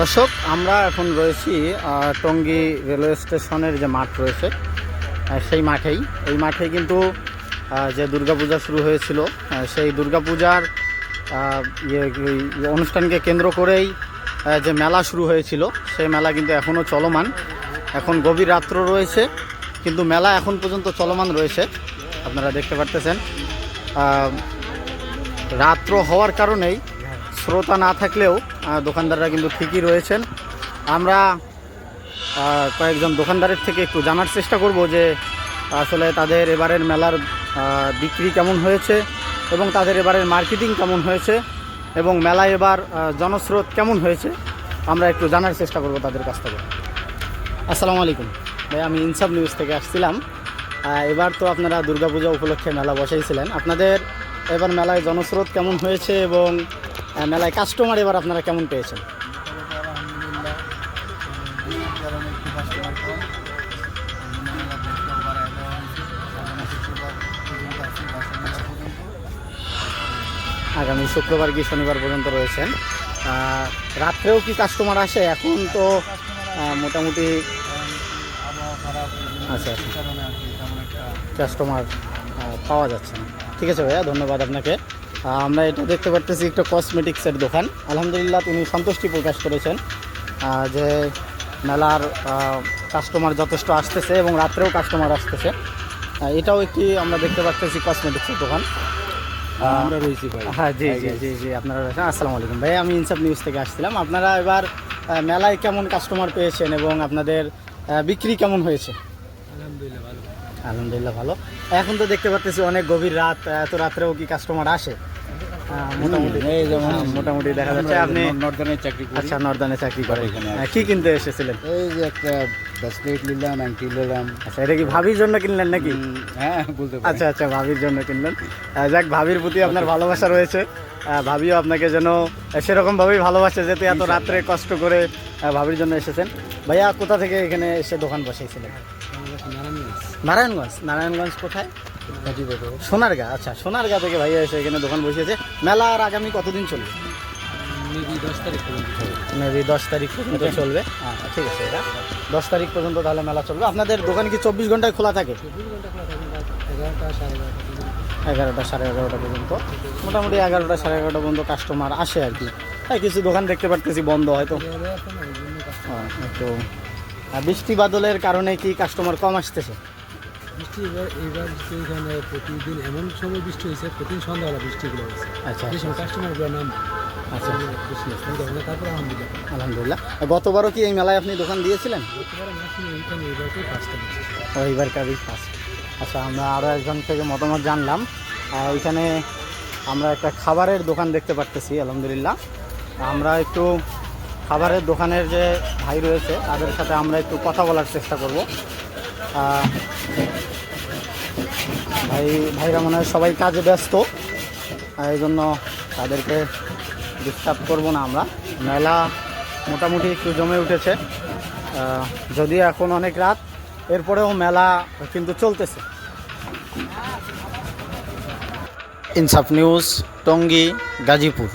দর্শক, আমরা এখন রয়েছি টঙ্গী রেলওয়ে স্টেশনের যে মাঠ রয়েছে সেই মাঠেই। এই মাঠে কিন্তু যে দুর্গাপূজা শুরু হয়েছিল সেই দুর্গাপূজার ইয়ে অনুষ্ঠানকে কেন্দ্র করেই যে মেলা শুরু হয়েছিল, সেই মেলা কিন্তু এখনও চলমান। এখন গভীর রাত্র রয়েছে, কিন্তু মেলা এখন পর্যন্ত চলমান রয়েছে। আপনারা দেখতে পারতেছেন রাত্র হওয়ার কারণেই শ্রোতা না থাকলেও দোকানদাররা কিন্তু ঠিকই রয়েছেন। আমরা কয়েকজন দোকানদারের থেকে একটু জানার চেষ্টা করব যে, আসলে তাদের এবারের মেলার বিক্রি কেমন হয়েছে এবং তাদের এবারের মার্কেটিং কেমন হয়েছে এবং মেলায় এবার জনস্রোত কেমন হয়েছে, আমরা একটু জানার চেষ্টা করব তাদের কাছ থেকে। আসসালামু আলাইকুম। ভাই, আমি ইনসাফ নিউজ থেকে আসছিলাম। এবার তো আপনারা দুর্গাপূজা উপলক্ষে মেলা বসাইছিলেন। আপনাদের এবার মেলায় জনস্রোত কেমন হয়েছে এবং মেলায় কাস্টমার এবার আপনারা কেমন পেয়েছেন? আগামী শুক্রবার কি শনিবার পর্যন্ত রয়েছেন। রাত্রেও কি কাস্টমার আসে? এখন তো মোটামুটি আচ্ছা, আচ্ছা। কাস্টমার পাওয়া যাচ্ছে না। ঠিক আছে ভাইয়া ধন্যবাদ আপনাকে। আমরা এটা দেখতে পারতেছি একটা কসমেটিক্সের দোকান। আলহামদুলিল্লাহ তিনি সন্তুষ্টি প্রকাশ করেছেন যে মেলার কাস্টমার যথেষ্ট আসতেছে এবং রাত্রেও কাস্টমার আসতেছে। এটাও একটি আমরা দেখতে পাচ্তেছি কসমেটিক্সের দোকান। আমরা রয়েছি ভাই। হ্যাঁ জি জি জি জি আপনারা রয়েছেন। আসসালামু আলাইকুম ভাই আমি ইনসাফ নিউজ থেকে আসছিলাম। আপনারা এবার মেলায় কেমন কাস্টমার পেয়েছেন এবং আপনাদের বিক্রি কেমন হয়েছে? আলহামদুলিল্লাহ ভালো। আলহামদুলিল্লাহ ভালো। এখন তো দেখতে পাচ্তেছি অনেক গভীর রাত এত রাত্রেও কি কাস্টমার আসে? মোটামুটি। এই যেমন হ্যাঁ, মোটামুটি দেখা যাচ্ছে আপনি নর্দার্নের চাকরি করি আচ্ছা নর্দানে চাকরি করেন। এখানে হ্যাঁ, কি কিনতে এসেছিলেন? এই যে একটা ব্যাসলেট নিলাম নিলাম। আচ্ছা এটা কি ভাবির জন্য কিনলেন নাকি? হ্যাঁ বলতে আচ্ছা আচ্ছা ভাবির জন্য কিনলেন। যাক ভাবির প্রতি আপনার ভালোবাসা রয়েছে। ভাবিও আপনাকে যেন সেরকম ভাবেই ভালোবাসে যেতে এত রাত্রে কষ্ট করে ভাবির জন্য এসেছেন। ভাইয়া কোথা থেকে এখানে এসে দোকান বসাইছিলেন? নারায়ণগঞ্জ। নারায়ণগঞ্জ কোথায়? সোনারগা। আচ্ছা সোনারগা থেকে ভাইয়া এসে এখানে দোকান বসিয়েছে। মেলা আর আগামী কতদিন চলবে? মেবি দশ তারিখ পর্যন্ত মেবি দশ তারিখ পর্যন্ত চলবে। হ্যাঁ। ঠিক আছে এটা। দশ তারিখ পর্যন্ত তাহলে মেলা চলবে। আপনাদের দোকান কি চব্বিশ ঘন্টায় খোলা থাকে? এগারোটা সাড়ে এগারোটা পর্যন্ত। মোটামুটি এগারোটা সাড়ে এগারোটা পর্যন্ত কাস্টমার আসে আর কি। হ্যাঁ কিছু দোকান দেখতে পারতেছি বন্ধ হয়তো। হ্যাঁ, আর বৃষ্টি বাদলের কারণে কি কাস্টমার কম আসতেছে? বৃষ্টি এবার এবার এখানে প্রতিদিন এমন সময় বৃষ্টি হয়েছে প্রতিদিন সন্ধ্যাবেলা বৃষ্টিগুলো হয়েছে আচ্ছা যে সময় কাস্টমারগুলো নাম আচ্ছা হয় তারপর আলহামদুলিল্লাহ। আলহামদুলিল্লাহ। গতবারও কি এই মেলায় আপনি দোকান দিয়েছিলেন? গতবার এবারকে ফার্স্ট ও এইবার ফার্স্ট আচ্ছা আমরা আরও একজন থেকে মতামত জানলাম। এখানে আমরা একটা খাবারের দোকান দেখতে পারতেছি আলহামদুলিল্লাহ। আমরা একটু খাবারের দোকানের যে ভাই রয়েছে তাদের সাথে আমরা একটু কথা বলার চেষ্টা করব। ভাই, ভাইরা মনে হয় সবাই কাজে ব্যস্ত এই জন্য তাদেরকে ডিস্টার্ব করব না আমরা। মেলা মোটামুটি একটু জমে উঠেছে। যদি যদিও এখন অনেক রাত, এরপরেও মেলা কিন্তু চলতেছে। ইনসাফ নিউজ, টঙ্গি, গাজীপুর।